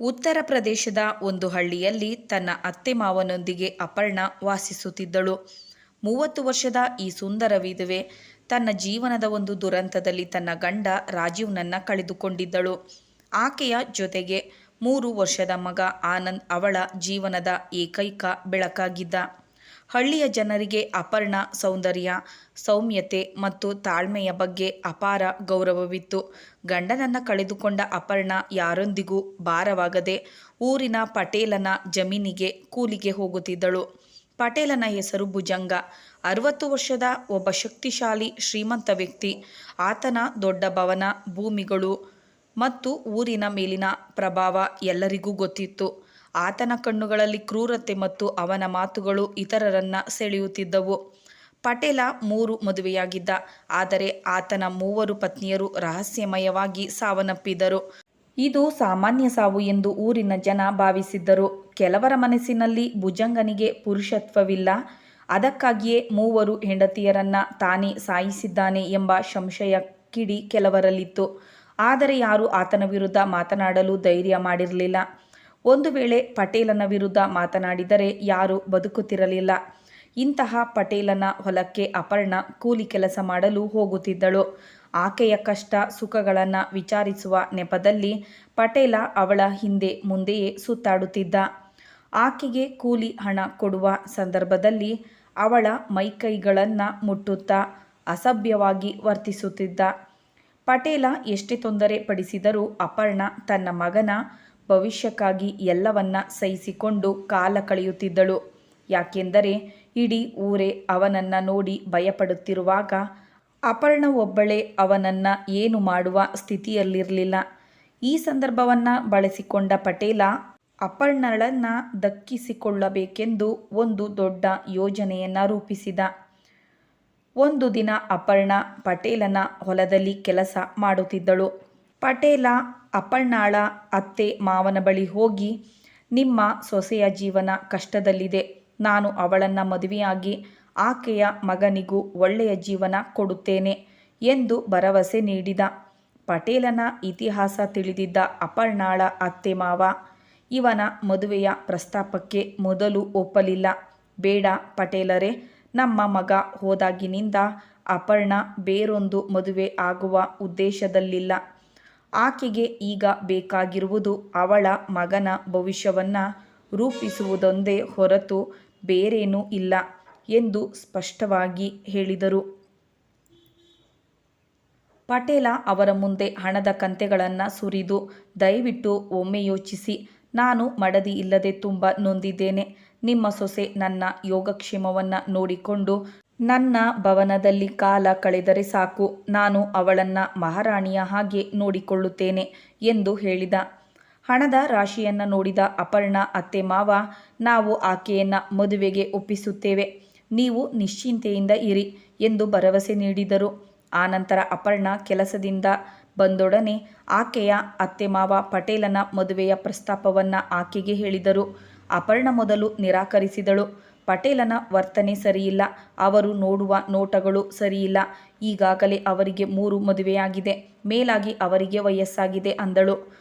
ಉತ್ತರ ಪ್ರದೇಶದ ಒಂದು ಹಳ್ಳಿಯಲ್ಲಿ ತನ್ನ ಅತ್ತೆ ಮಾವನೊಂದಿಗೆ ಅಪರ್ಣ ವಾಸಿಸುತ್ತಿದ್ದಳು. ಮೂವತ್ತು ವರ್ಷದ ಈ ಸುಂದರ ವಿಧವೆ ತನ್ನ ಜೀವನದ ಒಂದು ದುರಂತದಲ್ಲಿ ತನ್ನ ಗಂಡ ರಾಜೀವ್ನನ್ನು ಕಳೆದುಕೊಂಡಿದ್ದಳು. ಆಕೆಯ ಜೊತೆಗೆ ಮೂರು ವರ್ಷದ ಮಗ ಆನಂದ್ ಅವಳ ಜೀವನದ ಏಕೈಕ ಬೆಳಕಾಗಿದ್ದ. ಹಳ್ಳಿಯ ಜನರಿಗೆ ಅಪರ್ಣ ಸೌಂದರ್ಯ, ಸೌಮ್ಯತೆ ಮತ್ತು ತಾಳ್ಮೆಯ ಬಗ್ಗೆ ಅಪಾರ ಗೌರವವಿತ್ತು. ಗಂಡನನ್ನು ಕಳೆದುಕೊಂಡ ಅಪರ್ಣ ಯಾರೊಂದಿಗೂ ಭಾರವಾಗದೆ ಊರಿನ ಪಟೇಲನ ಜಮೀನಿಗೆ ಕೂಲಿಗೆ ಹೋಗುತ್ತಿದ್ದಳು. ಪಟೇಲನ ಹೆಸರು ಭುಜಂಗ. ಅರವತ್ತು ವರ್ಷದ ಒಬ್ಬ ಶಕ್ತಿಶಾಲಿ, ಶ್ರೀಮಂತ ವ್ಯಕ್ತಿ. ಆತನ ದೊಡ್ಡ ಭವನ, ಭೂಮಿಗಳು ಮತ್ತು ಊರಿನ ಮೇಲಿನ ಪ್ರಭಾವ ಎಲ್ಲರಿಗೂ ಗೊತ್ತಿತ್ತು. ಆತನ ಕಣ್ಣುಗಳಲ್ಲಿ ಕ್ರೂರತೆ ಮತ್ತು ಅವನ ಮಾತುಗಳು ಇತರರನ್ನ ಸೆಳೆಯುತ್ತಿದ್ದವು. ಪಟೇಲ ಮೂರು ಮದುವೆಯಾಗಿದ್ದ, ಆದರೆ ಆತನ ಮೂವರು ಪತ್ನಿಯರು ರಹಸ್ಯಮಯವಾಗಿ ಸಾವನ್ನಪ್ಪಿದರು. ಇದು ಸಾಮಾನ್ಯ ಸಾವು ಎಂದು ಊರಿನ ಜನ ಭಾವಿಸಿದ್ದರು. ಕೆಲವರ ಮನಸ್ಸಿನಲ್ಲಿ ಭುಜಂಗನಿಗೆ ಪುರುಷತ್ವವಿಲ್ಲ. ಅದಕ್ಕಾಗಿಯೇ ಮೂವರು ಹೆಂಡತಿಯರನ್ನ ತಾನೇ ಸಾಯಿಸಿದ್ದಾನೆ ಎಂಬ ಸಂಶಯ ಕಿಡಿ ಕೆಲವರಲ್ಲಿತ್ತು. ಆದರೆ ಯಾರೂ ಆತನ ವಿರುದ್ಧ ಮಾತನಾಡಲು ಧೈರ್ಯ ಮಾಡಿರಲಿಲ್ಲ. ಒಂದು ವೇಳೆ ಪಟೇಲನ ವಿರುದ್ಧ ಮಾತನಾಡಿದರೆ ಯಾರೂ ಬದುಕುತ್ತಿರಲಿಲ್ಲ. ಇಂತಹ ಪಟೇಲನ ಹೊಲಕ್ಕೆ ಅಪರ್ಣ ಕೂಲಿ ಕೆಲಸ ಮಾಡಲು ಹೋಗುತ್ತಿದ್ದಳು. ಆಕೆಯ ಕಷ್ಟ ಸುಖಗಳನ್ನು ವಿಚಾರಿಸುವ ನೆಪದಲ್ಲಿ ಪಟೇಲ ಅವಳ ಹಿಂದೆ ಮುಂದೆಯೇ ಸುತ್ತಾಡುತ್ತಿದ್ದ. ಆಕೆಗೆ ಕೂಲಿ ಹಣ ಕೊಡುವ ಸಂದರ್ಭದಲ್ಲಿ ಅವಳ ಮೈಕೈಗಳನ್ನು ಮುಟ್ಟುತ್ತಾ ಅಸಭ್ಯವಾಗಿ ವರ್ತಿಸುತ್ತಿದ್ದ. ಪಟೇಲ ಎಷ್ಟೇ ತೊಂದರೆ ಪಡಿಸಿದರೂ ಅಪರ್ಣ ತನ್ನ ಮಗನ ಭವಿಷ್ಯಕ್ಕಾಗಿ ಎಲ್ಲವನ್ನ ಸಹಿಸಿಕೊಂಡು ಕಾಲ ಕಳೆಯುತ್ತಿದ್ದಳು. ಯಾಕೆಂದರೆ ಇಡೀ ಊರೇ ಅವನನ್ನು ನೋಡಿ ಭಯಪಡುತ್ತಿರುವಾಗ ಅಪರ್ಣ ಒಬ್ಬಳೇ ಅವನನ್ನು ಏನು ಮಾಡುವ ಸ್ಥಿತಿಯಲ್ಲಿರಲಿಲ್ಲ. ಈ ಸಂದರ್ಭವನ್ನು ಬಳಸಿಕೊಂಡ ಪಟೇಲ, ಅಪರ್ಣಳನ್ನು ದಕ್ಕಿಸಿಕೊಳ್ಳಬೇಕೆಂದು ಒಂದು ದೊಡ್ಡ ಯೋಜನೆಯನ್ನು ರೂಪಿಸಿದ. ಒಂದು ದಿನ ಅಪರ್ಣ ಪಟೇಲನ ಹೊಲದಲ್ಲಿ ಕೆಲಸ ಮಾಡುತ್ತಿದ್ದಳು. ಪಟೇಲ ಅಪರ್ಣಾಳ ಅತ್ತೆ, ಮಾವನ ಬಳಿ ಹೋಗಿ, ನಿಮ್ಮ ಸೊಸೆಯ ಜೀವನ ಕಷ್ಟದಲ್ಲಿದೆ. ನಾನು ಅವಳನ್ನು ಮದುವೆಯಾಗಿ ಆಕೆಯ ಮಗನಿಗೂ ಒಳ್ಳೆಯ ಜೀವನ ಕೊಡುತ್ತೇನೆ ಎಂದು ಭರವಸೆ ನೀಡಿದ. ಪಟೇಲನ ಇತಿಹಾಸ ತಿಳಿದಿದ್ದ ಅಪರ್ಣಾಳ ಅತ್ತೆ, ಮಾವ, ಇವನ ಮದುವೆಯ ಪ್ರಸ್ತಾಪಕ್ಕೆ ಮೊದಲು ಒಪ್ಪಲಿಲ್ಲ. ಬೇಡ ಪಟೇಲರೇ, ನಮ್ಮ ಮಗ ಹೋದಾಗಿನಿಂದ ಅಪರ್ಣ ಬೇರೊಂದು ಮದುವೆ ಆಗುವ ಉದ್ದೇಶದಲ್ಲಿಲ್ಲ. ಆಕೆಗೆ ಈಗ ಬೇಕಾಗಿರುವುದು ಅವಳ ಮಗನ ಭವಿಷ್ಯವನ್ನು ರೂಪಿಸುವುದೊಂದೇ ಹೊರತು ಬೇರೇನೂ ಇಲ್ಲ ಎಂದು ಸ್ಪಷ್ಟವಾಗಿ ಹೇಳಿದರು. ಪಟೇಲ ಅವರ ಮುಂದೆ ಹಣದ ಕಂತೆಗಳನ್ನು ಸುರಿದು ದಯವಿಟ್ಟು ಒಮ್ಮೆ ಯೋಚಿಸಿ, ನಾನು ಮಡದಿ ಇಲ್ಲದೆ ತುಂಬ ನೊಂದಿದ್ದೇನೆ. ನಿಮ್ಮ ಸೊಸೆ ನನ್ನ ಯೋಗಕ್ಷೇಮವನ್ನು ನೋಡಿಕೊಂಡು ನನ್ನ ಭವನದಲ್ಲಿ ಕಾಲ ಕಳೆದರೆ ಸಾಕು. ನಾನು ಅವಳನ್ನು ಮಹಾರಾಣಿಯ ಹಾಗೆ ನೋಡಿಕೊಳ್ಳುತ್ತೇನೆ ಎಂದು ಹೇಳಿದ. ಹಣದ ರಾಶಿಯನ್ನು ನೋಡಿದ ಅಪರ್ಣ, ಅತ್ತೆ, ಮಾವ, ನಾವು ಆಕೆಯನ್ನು ಮದುವೆಗೆ ಒಪ್ಪಿಸುತ್ತೇವೆ. ನೀವು ನಿಶ್ಚಿಂತೆಯಿಂದ ಇರಿ ಎಂದು ಭರವಸೆ ನೀಡಿದರು. ಆನಂತರ ಅಪರ್ಣ ಕೆಲಸದಿಂದ ಬಂದೊಡನೆ ಆಕೆಯ ಅತ್ತೆ, ಮಾವ ಪಟೇಲನ ಮದುವೆಯ ಪ್ರಸ್ತಾಪವನ್ನು ಆಕೆಗೆ ಹೇಳಿದರು. ಅಪರ್ಣ ಮೊದಲು ನಿರಾಕರಿಸಿದಳು. ಪಟೇಲನ ವರ್ತನೆ ಸರಿಯಿಲ್ಲ. ಅವರು ನೋಡುವ ನೋಟಗಳು ಸರಿಯಿಲ್ಲ. ಈಗಾಗಲೇ ಅವರಿಗೆ ಮೂರು ಮದುವೆಯಾಗಿದೆ. ಮೇಲಾಗಿ ಅವರಿಗೆ ವಯಸ್ಸಾಗಿದೆ ಅಂದಳು.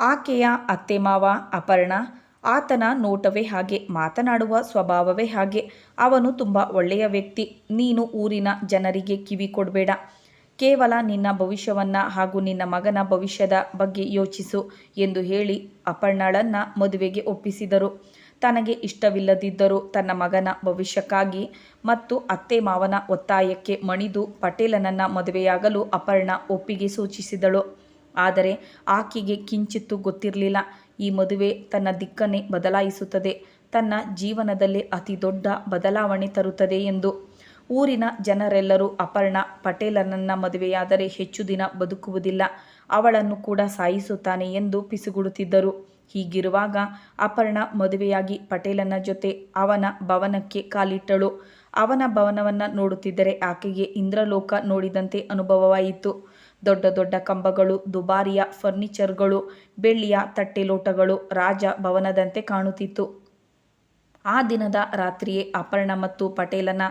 ಆಕೆಯ ಅತ್ತೆ ಮಾವ ಅಪರ್ಣ, ಆತನ ನೋಟವೇ ಹಾಗೆ, ಮಾತನಾಡುವ ಸ್ವಭಾವವೇ ಹಾಗೆ. ಅವನು ತುಂಬ ಒಳ್ಳೆಯ ವ್ಯಕ್ತಿ. ನೀನು ಊರಿನ ಜನರಿಗೆ ಕಿವಿ ಕೊಡಬೇಡ. ಕೇವಲ ನಿನ್ನ ಭವಿಷ್ಯವನ್ನು ಹಾಗೂ ನಿನ್ನ ಮಗನ ಭವಿಷ್ಯದ ಬಗ್ಗೆ ಯೋಚಿಸು ಎಂದು ಹೇಳಿ ಅಪರ್ಣಳನ್ನು ಮದುವೆಗೆ ಒಪ್ಪಿಸಿದರು. ತನಗೆ ಇಷ್ಟವಿಲ್ಲದಿದ್ದರೂ ತನ್ನ ಮಗನ ಭವಿಷ್ಯಕ್ಕಾಗಿ ಮತ್ತು ಅತ್ತೆ ಮಾವನ ಒತ್ತಾಯಕ್ಕೆ ಮಣಿದು ಪಟೇಲನನ್ನು ಮದುವೆಯಾಗಲು ಅಪರ್ಣ ಒಪ್ಪಿಗೆ ಸೂಚಿಸಿದಳು. ಆದರೆ ಆಕೆಗೆ ಕಿಂಚಿತ್ತು ಗೊತ್ತಿರಲಿಲ್ಲ. ಈ ಮದುವೆ ತನ್ನ ದಿಕ್ಕನ್ನೇ ಬದಲಾಯಿಸುತ್ತದೆ. ತನ್ನ ಜೀವನದಲ್ಲಿ ಅತಿ ದೊಡ್ಡ ಬದಲಾವಣೆ ತರುತ್ತದೆ ಎಂದು. ಊರಿನ ಜನರೆಲ್ಲರೂ ಅಪರ್ಣ ಪಟೇಲನನ್ನ ಮದುವೆಯಾದರೆ ಹೆಚ್ಚು ದಿನ ಬದುಕುವುದಿಲ್ಲ. ಅವಳನ್ನು ಕೂಡ ಸಾಯಿಸುತ್ತಾನೆ ಎಂದು ಪಿಸುಗುಡುತ್ತಿದ್ದರು. ಹೀಗಿರುವಾಗ ಅಪರ್ಣ ಮದುವೆಯಾಗಿ ಪಟೇಲನ ಜೊತೆ ಅವನ ಭವನಕ್ಕೆ ಕಾಲಿಟ್ಟಳು. ಅವನ ಭವನವನ್ನು ನೋಡುತ್ತಿದ್ದರೆ ಆಕೆಗೆ ಇಂದ್ರಲೋಕ ನೋಡಿದಂತೆ ಅನುಭವವಾಯಿತು. ದೊಡ್ಡ ದೊಡ್ಡ ಕಂಬಗಳು, ದುಬಾರಿಯ ಫರ್ನಿಚರ್ಗಳು, ಬೆಳ್ಳಿಯ ತಟ್ಟೆಲೋಟಗಳು ರಾಜ ಭವನದಂತೆ ಕಾಣುತ್ತಿತ್ತು. ಆ ದಿನದ ರಾತ್ರಿಯೇ ಅಪರ್ಣ ಮತ್ತು ಪಟೇಲನ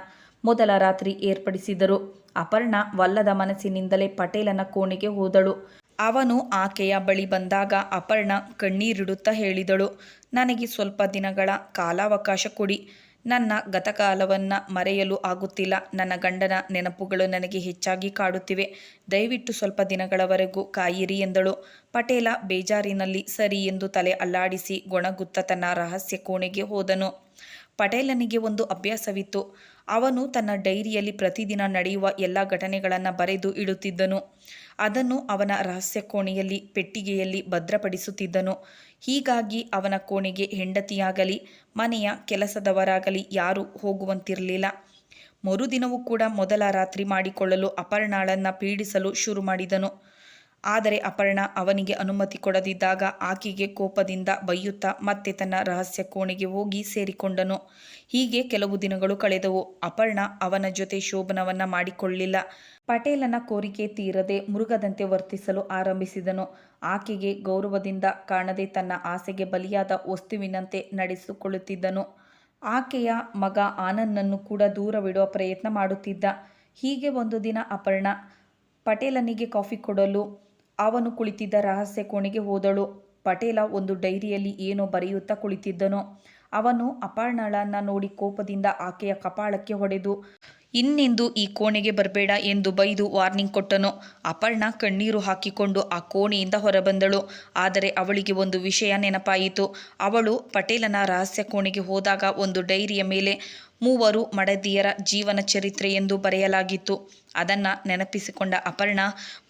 ಮೊದಲ ರಾತ್ರಿ ಏರ್ಪಡಿಸಿದರು. ಅಪರ್ಣ ವಲ್ಲದ ಮನಸ್ಸಿನಿಂದಲೇ ಪಟೇಲನ ಕೋಣೆಗೆ ಹೋದಳು. ಅವನು ಆಕೆಯ ಬಳಿ ಬಂದಾಗ ಅಪರ್ಣ ಕಣ್ಣೀರಿಡುತ್ತಾ ಹೇಳಿದಳು, ನನಗೆ ಸ್ವಲ್ಪ ದಿನಗಳ ಕಾಲಾವಕಾಶ ಕೊಡಿ. ನನ್ನ ಗತಕಾಲವನ್ನು ಮರೆಯಲು ಆಗುತ್ತಿಲ್ಲ. ನನ್ನ ಗಂಡನ ನೆನಪುಗಳು ನನಗೆ ಹೆಚ್ಚಾಗಿ ಕಾಡುತ್ತಿವೆ. ದಯವಿಟ್ಟು ಸ್ವಲ್ಪ ದಿನಗಳವರೆಗೂ ಕಾಯಿರಿ ಎಂದಳು. ಪಟೇಲ ಬೇಜಾರಿನಲ್ಲಿ ಸರಿ ಎಂದು ತಲೆ ಅಲ್ಲಾಡಿಸಿ ಗೊಣಗುತ್ತ ತನ್ನ ರಹಸ್ಯ ಕೋಣೆಗೆ ಹೋದನು. ಪಟೇಲನಿಗೆ ಒಂದು ಅಭ್ಯಾಸವಿತ್ತು. ಅವನು ತನ್ನ ಡೈರಿಯಲ್ಲಿ ಪ್ರತಿದಿನ ನಡೆಯುವ ಎಲ್ಲ ಘಟನೆಗಳನ್ನು ಬರೆದು ಇಡುತ್ತಿದ್ದನು. ಅದನ್ನು ಅವನ ರಹಸ್ಯ ಕೋಣೆಯಲ್ಲಿ, ಪೆಟ್ಟಿಗೆಯಲ್ಲಿ ಭದ್ರಪಡಿಸುತ್ತಿದ್ದನು. ಹೀಗಾಗಿ ಅವನ ಕೋಣೆಗೆ ಹೆಂಡತಿಯಾಗಲಿ, ಮನೆಯ ಕೆಲಸದವರಾಗಲಿ ಯಾರೂ ಹೋಗುವಂತಿರಲಿಲ್ಲ. ಮರುದಿನವೂ ಕೂಡ ಮೊದಲ ರಾತ್ರಿ ಮಾಡಿಕೊಳ್ಳಲು ಅಪರ್ಣಾಳನ್ನು ಪೀಡಿಸಲು ಶುರು ಮಾಡಿದನು. ಆದರೆ ಅಪರ್ಣ ಅವನಿಗೆ ಅನುಮತಿ ಕೊಡದಿದ್ದಾಗ ಆಕೆಗೆ ಕೋಪದಿಂದ ಬೈಯುತ್ತಾ ಮತ್ತೆ ತನ್ನ ರಹಸ್ಯ ಕೋಣೆಗೆ ಹೋಗಿ ಸೇರಿಕೊಂಡನು. ಹೀಗೆ ಕೆಲವು ದಿನಗಳು ಕಳೆದವು. ಅಪರ್ಣ ಅವನ ಜೊತೆ ಶೋಭನವನ್ನ ಮಾಡಿಕೊಳ್ಳಿಲ್ಲ. ಪಟೇಲನ ಕೋರಿಕೆ ತೀರದೆ ಮುರುಗದಂತೆ ವರ್ತಿಸಲು ಆರಂಭಿಸಿದನು. ಆಕೆಗೆ ಗೌರವದಿಂದ ಕಾಣದೆ ತನ್ನ ಆಸೆಗೆ ಬಲಿಯಾದ ವಸ್ತುವಿನಂತೆ ನಡೆಸಿಕೊಳ್ಳುತ್ತಿದ್ದನು. ಆಕೆಯ ಮಗ ಆನಂದನ್ನು ಕೂಡ ದೂರವಿಡುವ ಪ್ರಯತ್ನ ಮಾಡುತ್ತಿದ್ದ. ಹೀಗೆ ಒಂದು ದಿನ ಅಪರ್ಣ ಪಟೇಲನಿಗೆ ಕಾಫಿ ಕೊಡಲು ಅವನು ಕುಳಿತಿದ್ದ ರಹಸ್ಯ ಕೋಣೆಗೆ ಹೋದಳು. ಪಟೇಲ ಒಂದು ಡೈರಿಯಲ್ಲಿ ಏನೋ ಬರೆಯುತ್ತಾ ಕುಳಿತಿದ್ದನು. ಅವನು ಅಪರ್ಣಳನ್ನ ನೋಡಿ ಕೋಪದಿಂದ ಆಕೆಯ ಕಪಾಳಕ್ಕೆ ಹೊಡೆದು ಇನ್ನೆಂದು ಈ ಕೋಣೆಗೆ ಬರಬೇಡ ಎಂದು ಬೈದು ವಾರ್ನಿಂಗ್ ಕೊಟ್ಟನು. ಅಪರ್ಣ ಕಣ್ಣೀರು ಹಾಕಿಕೊಂಡು ಆ ಕೋಣೆಯಿಂದ ಹೊರಬಂದಳು. ಆದರೆ ಅವಳಿಗೆ ಒಂದು ವಿಷಯ ನೆನಪಾಯಿತು. ಅವಳು ಪಟೇಲನ ರಹಸ್ಯ ಕೋಣೆಗೆ ಹೋದಾಗ ಒಂದು ಡೈರಿಯ ಮೇಲೆ ಮೂವರು ಮಡದಿಯರ ಜೀವನ ಚರಿತ್ರೆ ಎಂದು ಬರೆಯಲಾಗಿತ್ತು. ಅದನ್ನು ನೆನಪಿಸಿಕೊಂಡ ಅಪರ್ಣ,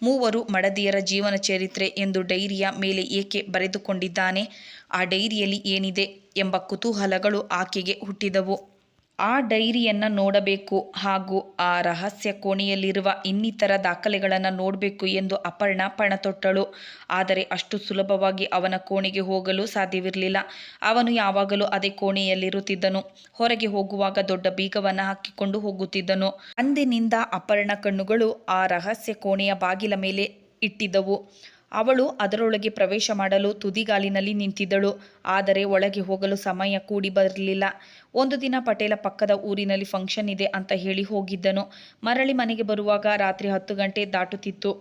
ಮೂವರು ಮಡದಿಯರ ಜೀವನ ಚರಿತ್ರೆ ಎಂದು ಡೈರಿಯ ಮೇಲೆ ಏಕೆ ಬರೆದುಕೊಂಡಿದ್ದಾನೆ? ಆ ಡೈರಿಯಲ್ಲಿ ಏನಿದೆ? ಎಂಬ ಕುತೂಹಲಗಳು ಆಕೆಗೆ ಹುಟ್ಟಿದವು. ಆ ಡೈರಿಯನ್ನು ನೋಡಬೇಕು ಹಾಗೂ ಆ ರಹಸ್ಯ ಕೋಣೆಯಲ್ಲಿರುವ ಇನ್ನಿತರ ದಾಖಲೆಗಳನ್ನು ನೋಡಬೇಕು ಎಂದು ಅಪರ್ಣ ಪಣತೊಟ್ಟಳು. ಆದರೆ ಅಷ್ಟು ಸುಲಭವಾಗಿ ಅವನ ಕೋಣೆಗೆ ಹೋಗಲು ಸಾಧ್ಯವಿರಲಿಲ್ಲ. ಅವನು ಯಾವಾಗಲೂ ಅದೇ ಕೋಣೆಯಲ್ಲಿರುತ್ತಿದ್ದನು. ಹೊರಗೆ ಹೋಗುವಾಗ ದೊಡ್ಡ ಬೀಗವನ್ನು ಹಾಕಿಕೊಂಡು ಹೋಗುತ್ತಿದ್ದನು. ಅಂದಿನಿಂದ ಅಪರ್ಣ ಕಣ್ಣುಗಳು ಆ ರಹಸ್ಯ ಕೋಣೆಯ ಬಾಗಿಲ ಮೇಲೆ ಇಟ್ಟಿದ್ದವು. ಅವಳು ಅದರೊಳಗೆ ಪ್ರವೇಶ ಮಾಡಲು ತುದಿಗಾಲಿನಲ್ಲಿ ನಿಂತಿದ್ದಳು. ಆದರೆ ಒಳಗೆ ಹೋಗಲು ಸಮಯ ಕೂಡಿ ಬರಲಿಲ್ಲ. ಒಂದು ದಿನ ಪಟೇಲ ಪಕ್ಕದ ಊರಿನಲ್ಲಿ ಫಂಕ್ಷನ್ ಇದೆ ಅಂತ ಹೇಳಿ ಹೋಗಿದ್ದನು. ಮರಳಿ ಮನೆಗೆ ಬರುವಾಗ ರಾತ್ರಿ ಹತ್ತು ಗಂಟೆ ದಾಟುತ್ತಿತ್ತು.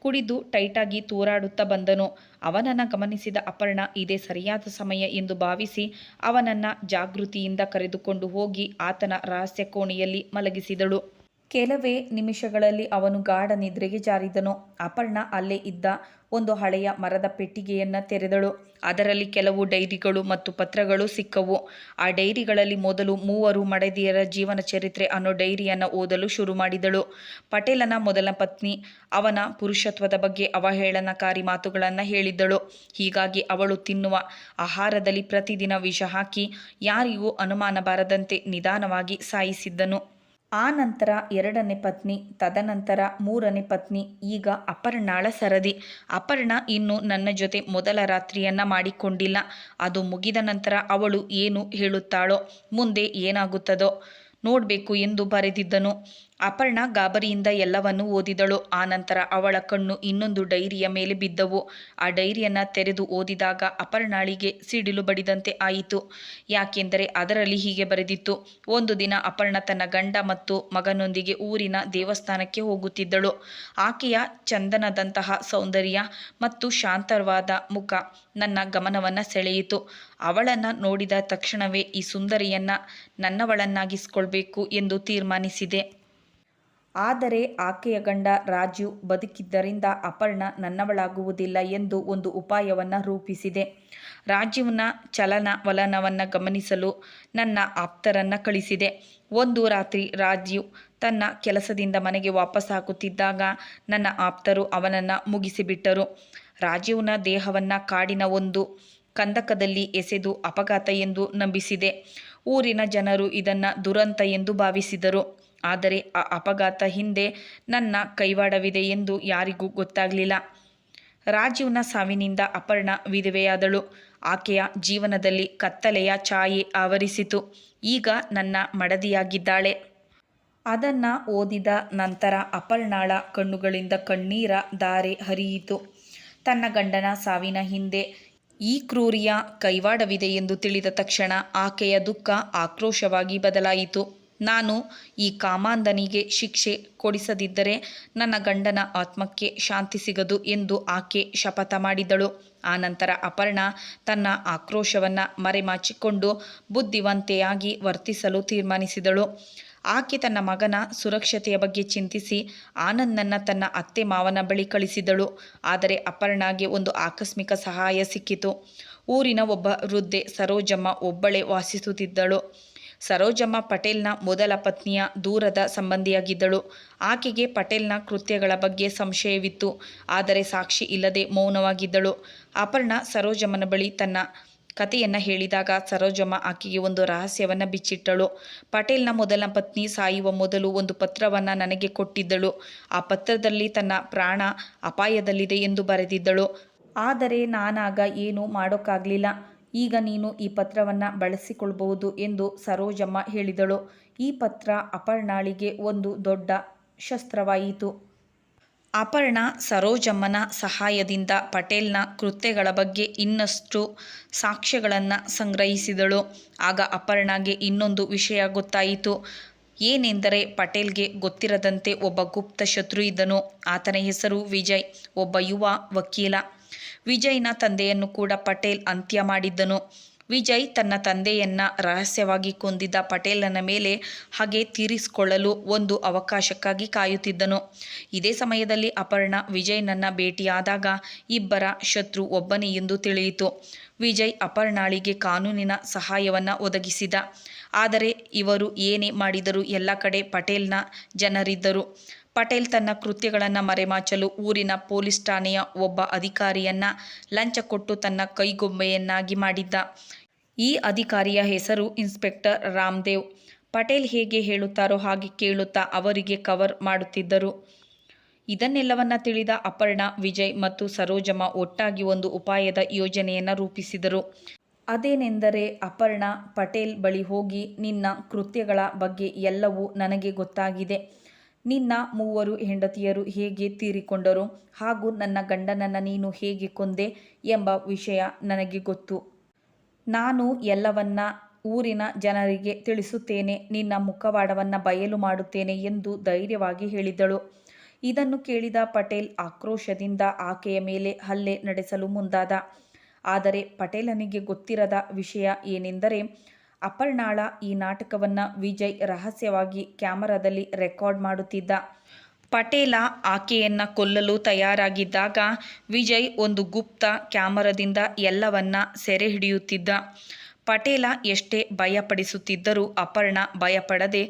ಕುಡಿದು ಟೈಟಾಗಿ ತೂರಾಡುತ್ತಾ ಬಂದನು. ಅವನನ್ನು ಗಮನಿಸಿದ ಅಪರ್ಣ, ಇದೇ ಸರಿಯಾದ ಸಮಯ ಎಂದು ಭಾವಿಸಿ ಅವನನ್ನು ಜಾಗೃತಿಯಿಂದ ಕರೆದುಕೊಂಡು ಹೋಗಿ ಆತನ ರಹಸ್ಯ ಕೋಣೆಯಲ್ಲಿ ಮಲಗಿಸಿದಳು. ಕೆಲವೇ ನಿಮಿಷಗಳಲ್ಲಿ ಅವನು ಗಾಢ ನಿದ್ರೆಗೆ ಜಾರಿದನು. ಅಪರ್ಣ ಅಲ್ಲೇ ಇದ್ದ ಒಂದು ಹಳೆಯ ಮರದ ಪೆಟ್ಟಿಗೆಯನ್ನು ತೆರೆದಳು. ಅದರಲ್ಲಿ ಕೆಲವು ಡೈರಿಗಳು ಮತ್ತು ಪತ್ರಗಳು ಸಿಕ್ಕವು. ಆ ಡೈರಿಗಳಲ್ಲಿ ಮೊದಲು ಮೂವರು ಮಡದಿಯರ ಜೀವನ ಚರಿತ್ರೆ ಅನ್ನೋ ಡೈರಿಯನ್ನು ಓದಲು ಶುರು ಮಾಡಿದಳು. ಪಟೇಲನ ಮೊದಲ ಪತ್ನಿ, ಅವನ ಪುರುಷತ್ವದ ಬಗ್ಗೆ ಅವಹೇಳನಕಾರಿ ಮಾತುಗಳನ್ನು ಹೇಳಿದ್ದಳು. ಹೀಗಾಗಿ ಅವಳು ತಿನ್ನುವ ಆಹಾರದಲ್ಲಿ ಪ್ರತಿದಿನ ವಿಷ ಹಾಕಿ, ಯಾರಿಗೂ ಅನುಮಾನ ಬಾರದಂತೆ ನಿಧಾನವಾಗಿ ಸಾಯಿಸಿದ್ದನು. ಆ ನಂತರ ಎರಡನೇ ಪತ್ನಿ, ತದನಂತರ ಮೂರನೇ ಪತ್ನಿ, ಈಗ ಅಪರ್ಣಾಳ ಸರದಿ. ಅಪರ್ಣ ಇನ್ನು ನನ್ನ ಜೊತೆ ಮೊದಲ ರಾತ್ರಿಯನ್ನ ಮಾಡಿಕೊಂಡಿಲ್ಲ. ಅದು ಮುಗಿದ ನಂತರ ಅವಳು ಏನು ಹೇಳುತ್ತಾಳೋ, ಮುಂದೆ ಏನಾಗುತ್ತದೋ ನೋಡಬೇಕು ಎಂದು ಬರೆದಿದ್ದನು. ಅಪರ್ಣ ಗಾಬರಿಯಿಂದ ಎಲ್ಲವನ್ನೂ ಓದಿದಳು. ಆನಂತರ ಅವಳ ಕಣ್ಣು ಇನ್ನೊಂದು ಡೈರಿಯ ಮೇಲೆ ಬಿದ್ದವು. ಆ ಡೈರಿಯನ್ನು ತೆರೆದು ಓದಿದಾಗ ಅಪರ್ಣಾಳಿಗೆ ಸಿಡಿಲು ಬಡಿದಂತೆ ಆಯಿತು. ಯಾಕೆಂದರೆ ಅದರಲ್ಲಿ ಹೀಗೆ ಬರೆದಿತ್ತು. ಒಂದು ದಿನ ಅಪರ್ಣ ತನ್ನ ಗಂಡ ಮತ್ತು ಮಗನೊಂದಿಗೆ ಊರಿನ ದೇವಸ್ಥಾನಕ್ಕೆ ಹೋಗುತ್ತಿದ್ದಳು. ಆಕೆಯ ಚಂದನದಂತಹ ಸೌಂದರ್ಯ ಮತ್ತು ಶಾಂತವಾದ ಮುಖ ನನ್ನ ಗಮನವನ್ನು ಸೆಳೆಯಿತು. ಅವಳನ್ನು ನೋಡಿದ ತಕ್ಷಣವೇ ಈ ಸುಂದರಿಯನ್ನು ನನ್ನವಳನ್ನಾಗಿಸಿಕೊಳ್ಬೇಕು ಎಂದು ತೀರ್ಮಾನಿಸಿದೆ. ಆದರೆ ಆಕೆಯ ಗಂಡ ರಾಜು ಬದುಕಿದ್ದರಿಂದ ಅಪರ್ಣ ನನ್ನವಳಾಗುವುದಿಲ್ಲ ಎಂದು ಒಂದು ಉಪಾಯವನ್ನು ರೂಪಿಸಿದೆ. ರಾಜೀವ್ನ ಚಲನವಲನವನ್ನು ಗಮನಿಸಲು ನನ್ನ ಆಪ್ತರನ್ನು ಕಳಿಸಿದೆ. ಒಂದು ರಾತ್ರಿ ರಾಜೀವ್ ತನ್ನ ಕೆಲಸದಿಂದ ಮನೆಗೆ ವಾಪಸ್ಸಾಗುತ್ತಿದ್ದಾಗ ನನ್ನ ಆಪ್ತರು ಅವನನ್ನು ಮುಗಿಸಿಬಿಟ್ಟರು. ರಾಜೀವ್ನ ದೇಹವನ್ನು ಕಾಡಿನ ಒಂದು ಕಂದಕದಲ್ಲಿ ಎಸೆದು ಅಪಘಾತ ಎಂದು ನಂಬಿಸಿದೆ. ಊರಿನ ಜನರು ಇದನ್ನು ದುರಂತ ಎಂದು ಭಾವಿಸಿದರು. ಆದರೆ ಆ ಅಪಘಾತ ಹಿಂದೆ ನನ್ನ ಕೈವಾಡವಿದೆ ಎಂದು ಯಾರಿಗೂ ಗೊತ್ತಾಗಲಿಲ್ಲ. ರಾಜೀವ್ನ ಸಾವಿನಿಂದ ಅಪರ್ಣ ವಿಧವೆಯಾದಳು. ಆಕೆಯ ಜೀವನದಲ್ಲಿ ಕತ್ತಲೆಯ ಛಾಯೆ ಆವರಿಸಿತು. ಈಗ ನನ್ನ ಮಡದಿಯಾಗಿದ್ದಾಳೆ. ಅದನ್ನು ಓದಿದ ನಂತರ ಅಪರ್ಣಾಳ ಕಣ್ಣುಗಳಿಂದ ಕಣ್ಣೀರ ಧಾರೆ ಹರಿಯಿತು. ತನ್ನ ಗಂಡನ ಸಾವಿನ ಹಿಂದೆ ಈ ಕ್ರೂರಿಯ ಕೈವಾಡವಿದೆ ಎಂದು ತಿಳಿದ ತಕ್ಷಣ ಆಕೆಯ ದುಃಖ ಆಕ್ರೋಶವಾಗಿ ಬದಲಾಯಿತು. ನಾನು ಈ ಕಾಮಾಂಧನಿಗೆ ಶಿಕ್ಷೆ ಕೊಡಿಸದಿದ್ದರೆ ನನ್ನ ಗಂಡನ ಆತ್ಮಕ್ಕೆ ಶಾಂತಿ ಸಿಗದು ಎಂದು ಆಕೆ ಶಪಥ ಮಾಡಿದಳು. ಆನಂತರ ಅಪರ್ಣ ತನ್ನ ಆಕ್ರೋಶವನ್ನು ಮರೆಮಾಚಿಕೊಂಡು ಬುದ್ಧಿವಂತೆಯಾಗಿ ವರ್ತಿಸಲು ತೀರ್ಮಾನಿಸಿದಳು. ಆಕೆ ತನ್ನ ಮಗನ ಸುರಕ್ಷತೆಯ ಬಗ್ಗೆ ಚಿಂತಿಸಿ ಆನಂದನ್ನು ತನ್ನ ಅತ್ತೆ ಮಾವನ ಬಳಿ ಕಳಿಸಿದಳು. ಆದರೆ ಅಪರ್ಣಾಗೆ ಒಂದು ಆಕಸ್ಮಿಕ ಸಹಾಯ ಸಿಕ್ಕಿತು. ಊರಿನ ಒಬ್ಬ ವೃದ್ಧೆ ಸರೋಜಮ್ಮ ಒಬ್ಬಳೇ ವಾಸಿಸುತ್ತಿದ್ದಳು. ಸರೋಜಮ್ಮ ಪಟೇಲ್ನ ಮೊದಲ ಪತ್ನಿಯ ದೂರದ ಸಂಬಂಧಿಯಾಗಿದ್ದಳು. ಆಕೆಗೆ ಪಟೇಲ್ನ ಕೃತ್ಯಗಳ ಬಗ್ಗೆ ಸಂಶಯವಿತ್ತು. ಆದರೆ ಸಾಕ್ಷಿ ಇಲ್ಲದೆ ಮೌನವಾಗಿದ್ದಳು. ಅಪರ್ಣ ಸರೋಜಮ್ಮನ ಬಳಿ ತನ್ನ ಕಥೆಯನ್ನು ಹೇಳಿದಾಗ ಸರೋಜಮ್ಮ ಆಕೆಗೆ ಒಂದು ರಹಸ್ಯವನ್ನು ಬಿಚ್ಚಿಟ್ಟಳು. ಪಟೇಲ್ನ ಮೊದಲ ಪತ್ನಿ ಸಾಯುವ ಮೊದಲು ಒಂದು ಪತ್ರವನ್ನು ನನಗೆ ಕೊಟ್ಟಿದ್ದಳು. ಆ ಪತ್ರದಲ್ಲಿ ತನ್ನ ಪ್ರಾಣ ಅಪಾಯದಲ್ಲಿದೆ ಎಂದು ಬರೆದಿದ್ದಳು. ಆದರೆ ನಾನಾಗ ಏನೂ ಮಾಡೋಕ್ಕಾಗಲಿಲ್ಲ. ಈಗ ನೀನು ಈ ಪತ್ರವನ್ನು ಬಳಸಿಕೊಳ್ಳಬಹುದು ಎಂದು ಸರೋಜಮ್ಮ ಹೇಳಿದಳು. ಈ ಪತ್ರ ಅಪರ್ಣಾಳಿಗೆ ಒಂದು ದೊಡ್ಡ ಶಸ್ತ್ರವಾಯಿತು. ಅಪರ್ಣ ಸರೋಜಮ್ಮನ ಸಹಾಯದಿಂದ ಪಟೇಲ್ನ ಕೃತ್ಯಗಳ ಬಗ್ಗೆ ಇನ್ನಷ್ಟು ಸಾಕ್ಷ್ಯಗಳನ್ನು ಸಂಗ್ರಹಿಸಿದಳು. ಆಗ ಅಪರ್ಣಾಗೆ ಇನ್ನೊಂದು ವಿಷಯ ಗೊತ್ತಾಯಿತು. ಏನೆಂದರೆ ಪಟೇಲ್ಗೆ ಗೊತ್ತಿರದಂತೆ ಒಬ್ಬ ಗುಪ್ತ ಶತ್ರು ಇದ್ದನು. ಆತನ ಹೆಸರು ವಿಜಯ್, ಒಬ್ಬ ಯುವ ವಕೀಲ. ವಿಜಯ್ನ ತಂದೆಯನ್ನು ಕೂಡ ಪಟೇಲ್ ಅಂತ್ಯ ಮಾಡಿದ್ದನು. ವಿಜಯ್ ತನ್ನ ತಂದೆಯನ್ನ ರಹಸ್ಯವಾಗಿ ಕೊಂದಿದ್ದ ಪಟೇಲನ ಮೇಲೆ ಹಾಗೆ ತೀರಿಸಿಕೊಳ್ಳಲು ಒಂದು ಅವಕಾಶಕ್ಕಾಗಿ ಕಾಯುತ್ತಿದ್ದನು. ಇದೇ ಸಮಯದಲ್ಲಿ ಅಪರ್ಣ ವಿಜಯ್ನನ್ನ ಭೇಟಿಯಾದಾಗ ಇಬ್ಬರ ಶತ್ರು ಒಬ್ಬನೇ ಎಂದು ತಿಳಿಯಿತು. ವಿಜಯ್ ಅಪರ್ಣಾಳಿಗೆ ಕಾನೂನಿನ ಸಹಾಯವನ್ನು ಒದಗಿಸಿದ. ಆದರೆ ಇವರು ಏನೇ ಮಾಡಿದರೂ ಎಲ್ಲ ಕಡೆ ಪಟೇಲ್ನ ಜನರಿದ್ದರು. ಪಟೇಲ್ ತನ್ನ ಕೃತ್ಯಗಳನ್ನು ಮರೆಮಾಚಲು ಊರಿನ ಪೊಲೀಸ್ ಠಾಣೆಯ ಒಬ್ಬ ಅಧಿಕಾರಿಯನ್ನ ಲಂಚ ಕೊಟ್ಟು ತನ್ನ ಕೈಗೊಂಬೆಯನ್ನಾಗಿ ಮಾಡಿದ್ದ. ಈ ಅಧಿಕಾರಿಯ ಹೆಸರು ಇನ್ಸ್ಪೆಕ್ಟರ್ ರಾಮದೇವ್. ಪಟೇಲ್ ಹೇಗೆ ಹೇಳುತ್ತಾರೋ ಹಾಗೆ ಕೇಳುತ್ತಾ ಅವರಿಗೆ ಕವರ್ ಮಾಡುತ್ತಿದ್ದರು. ಇದನ್ನೆಲ್ಲವನ್ನ ತಿಳಿದ ಅಪರ್ಣ, ವಿಜಯ್ ಮತ್ತು ಸರೋಜಮ್ಮ ಒಟ್ಟಾಗಿ ಒಂದು ಉಪಾಯದ ಯೋಜನೆಯನ್ನು ರೂಪಿಸಿದರು. ಅದೇನೆಂದರೆ ಅಪರ್ಣ, ಪಟೇಲ್ ಬಳಿ ಹೋಗಿ ನಿನ್ನ ಕೃತ್ಯಗಳ ಬಗ್ಗೆ ಎಲ್ಲವೂ ನನಗೆ ಗೊತ್ತಾಗಿದೆ. ನಿನ್ನ ಮೂವರು ಹೆಂಡತಿಯರು ಹೇಗೆ ತೀರಿಕೊಂಡರು ಹಾಗೂ ನನ್ನ ಗಂಡನನ್ನು ನೀನು ಹೇಗೆ ಕೊಂದೆ ಎಂಬ ವಿಷಯ ನನಗೆ ಗೊತ್ತು. ನಾನು ಎಲ್ಲವನ್ನ ಊರಿನ ಜನರಿಗೆ ತಿಳಿಸುತ್ತೇನೆ, ನಿನ್ನ ಮುಖವಾಡವನ್ನು ಬಯಲು ಮಾಡುತ್ತೇನೆ ಎಂದು ಧೈರ್ಯವಾಗಿ ಹೇಳಿದಳು. ಇದನ್ನು ಕೇಳಿದ ಪಟೇಲ್ ಆಕ್ರೋಶದಿಂದ ಆಕೆಯ ಮೇಲೆ ಹಲ್ಲೆ ನಡೆಸಲು ಮುಂದಾದ. ಆದರೆ ಪಟೇಲನಿಗೆ ಗೊತ್ತಿರದ ವಿಷಯ ಏನೆಂದರೆ ಅಪರ್ಣಾಳ ಈ ನಾಟಕವನ್ನು ವಿಜಯ್ ರಹಸ್ಯವಾಗಿ ಕ್ಯಾಮರಾದಲ್ಲಿ ರೆಕಾರ್ಡ್ ಮಾಡುತ್ತಿದ್ದ. ಪಟೇಲ ಆಕೆಯನ್ನ ಕೊಲ್ಲಲು ತಯಾರಾಗಿದ್ದಾಗ ವಿಜಯ್ ಒಂದು ಗುಪ್ತ ಕ್ಯಾಮರಾದಿಂದ ಎಲ್ಲವನ್ನ ಸೆರೆ ಹಿಡಿಯುತ್ತಿದ್ದ. ಪಟೇಲ ಎಷ್ಟೇ ಭಯಪಡಿಸುತ್ತಿದ್ದರೂ ಅಪರ್ಣ ಭಯಪಡದೆ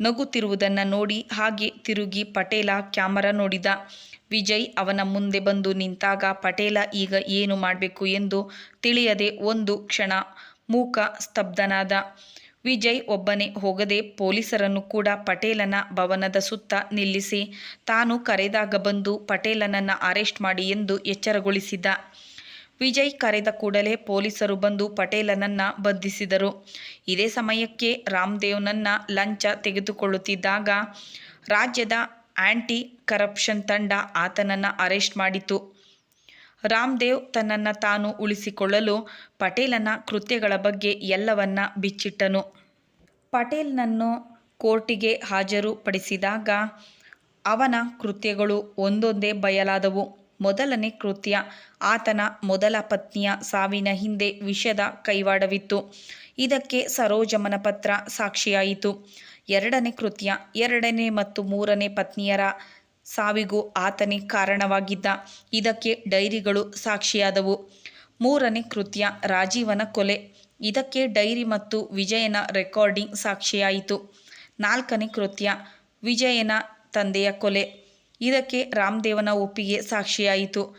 ನಗುತ್ತಿರುವುದನ್ನು ನೋಡಿ ಹಾಗೆ ತಿರುಗಿ ಪಟೇಲ ಕ್ಯಾಮರಾ ನೋಡಿದ. ವಿಜಯ್ ಅವನ ಮುಂದೆ ಬಂದು ನಿಂತಾಗ ಪಟೇಲ ಈಗ ಏನು ಮಾಡಬೇಕು ಎಂದು ತಿಳಿಯದೆ ಒಂದು ಕ್ಷಣ ಮೂಕ ಸ್ತಬ್ಧನಾದ. ವಿಜಯ್ ಒಬ್ಬನೇ ಹೋಗದೆ ಪೊಲೀಸರನ್ನು ಕೂಡ ಪಟೇಲನ ಭವನದ ಸುತ್ತ ನಿಲ್ಲಿಸಿ, ತಾನು ಕರೆದಾಗ ಬಂದು ಪಟೇಲನನ್ನು ಅರೆಸ್ಟ್ ಮಾಡಿ ಎಂದು ಎಚ್ಚರಗೊಳಿಸಿದ್ದ ವಿಜಯ್ ಕರೆದ ಕೂಡಲೇ ಪೊಲೀಸರು ಬಂದು ಪಟೇಲನನ್ನ ಬಂಧಿಸಿದರು. ಇದೇ ಸಮಯಕ್ಕೆ ರಾಮದೇವ್ನನ್ನ ಲಂಚ ತೆಗೆದುಕೊಳ್ಳುತ್ತಿದ್ದಾಗ, ರಾಜ್ಯದ ಆ್ಯಂಟಿ ಕರಪ್ಷನ್ ತಂಡ ಆತನನ್ನು ಅರೆಸ್ಟ್ ಮಾಡಿತು ರಾಮದೇವ್ ತನ್ನನ್ನು ತಾನು ಉಳಿಸಿಕೊಳ್ಳಲು ಪಟೇಲನ ಕೃತ್ಯಗಳ ಬಗ್ಗೆ ಎಲ್ಲವನ್ನ ಬಿಚ್ಚಿಟ್ಟನು. ಪಟೇಲ್ನನ್ನು ಕೋರ್ಟಿಗೆ ಹಾಜರುಪಡಿಸಿದಾಗ ಅವನ ಕೃತ್ಯಗಳು ಒಂದೊಂದೇ ಬಯಲಾದವು. ಮೊದಲನೇ ಕೃತ್ಯ ಆತನ ಮೊದಲ ಪತ್ನಿಯ ಸಾವಿನ ಹಿಂದೆ ವಿಷದ ಕೈವಾಡವಿತ್ತು. ಇದಕ್ಕೆ ಸರೋಜಮನ ಪತ್ರ ಸಾಕ್ಷಿಯಾಯಿತು. ಎರಡನೇ ಕೃತ್ಯ, ಎರಡನೇ ಮತ್ತು ಮೂರನೇ ಪತ್ನಿಯರ ಸಾವಿಗೂ ಆತನೇ ಕಾರಣವಾಗಿದ್ದ. ಇದಕ್ಕೆ ಡೈರಿಗಳು ಸಾಕ್ಷಿಯಾದವು. ಮೂರನೇ ಕೃತ್ಯ, ರಾಜೀವನ ಕೊಲೆ. ಇದಕ್ಕೆ ಡೈರಿ ಮತ್ತು ವಿಜಯನ ರೆಕಾರ್ಡಿಂಗ್ ಸಾಕ್ಷಿಯಾಯಿತು. ನಾಲ್ಕನೇ ಕೃತ್ಯ, ವಿಜಯನ ತಂದೆಯ ಕೊಲೆ. ಇದಕ್ಕೆ ರಾಮದೇವನ ಒಪ್ಪಿಗೆ ಸಾಕ್ಷಿಯಾಯಿತು.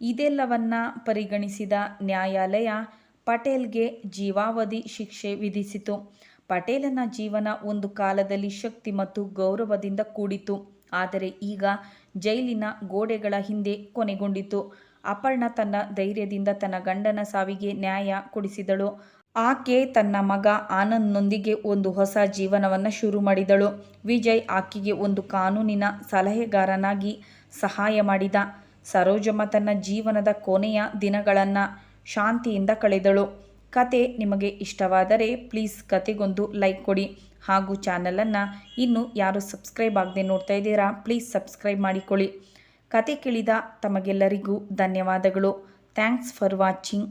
ಇದೆಲ್ಲವನ್ನ ಪರಿಗಣಿಸಿದ ನ್ಯಾಯಾಲಯ ಪಟೇಲ್ಗೆ ಜೀವಾವಧಿ ಶಿಕ್ಷೆ ವಿಧಿಸಿತು. ಪಟೇಲನ ಜೀವನ ಒಂದು ಕಾಲದಲ್ಲಿ ಶಕ್ತಿ ಮತ್ತು ಗೌರವದಿಂದ ಕೂಡಿತು. ಆದರೆ ಈಗ ಜೈಲಿನ ಗೋಡೆಗಳ ಹಿಂದೆ ಕೊನೆಗೊಂಡಿತು. ಅಪರ್ಣ ತನ್ನ ಧೈರ್ಯದಿಂದ ತನ್ನ ಗಂಡನ ಸಾವಿಗೆ ನ್ಯಾಯ ಕೊಡಿಸಿದಳು. ಆಕೆ ತನ್ನ ಮಗ ಆನಂದ್ನೊಂದಿಗೆ ಒಂದು ಹೊಸ ಜೀವನವನ್ನು ಶುರು ಮಾಡಿದಳು. ವಿಜಯ್ ಆಕೆಗೆ ಒಂದು ಕಾನೂನಿನ ಸಲಹೆಗಾರನಾಗಿ ಸಹಾಯ ಮಾಡಿದ. ಸರೋಜಮ್ಮ ತನ್ನ ಜೀವನದ ಕೊನೆಯ ದಿನಗಳನ್ನು ಶಾಂತಿಯಿಂದ ಕಳೆದಳು. ಕತೆ ನಿಮಗೆ ಇಷ್ಟವಾದರೆ ಪ್ಲೀಸ್ ಕತೆಗೊಂದು ಲೈಕ್ ಕೊಡಿ ಹಾಗೂ ಚಾನಲನ್ನು ಇನ್ನೂ ಯಾರು ಸಬ್ಸ್ಕ್ರೈಬ್ ಆಗದೆ ನೋಡ್ತಾ ಇದ್ದೀರಾ ಪ್ಲೀಸ್ ಸಬ್ಸ್ಕ್ರೈಬ್ ಮಾಡಿಕೊಳ್ಳಿ. ಕತೆ ಕೇಳಿದ ತಮಗೆಲ್ಲರಿಗೂ ಧನ್ಯವಾದಗಳು. Thanks for watching.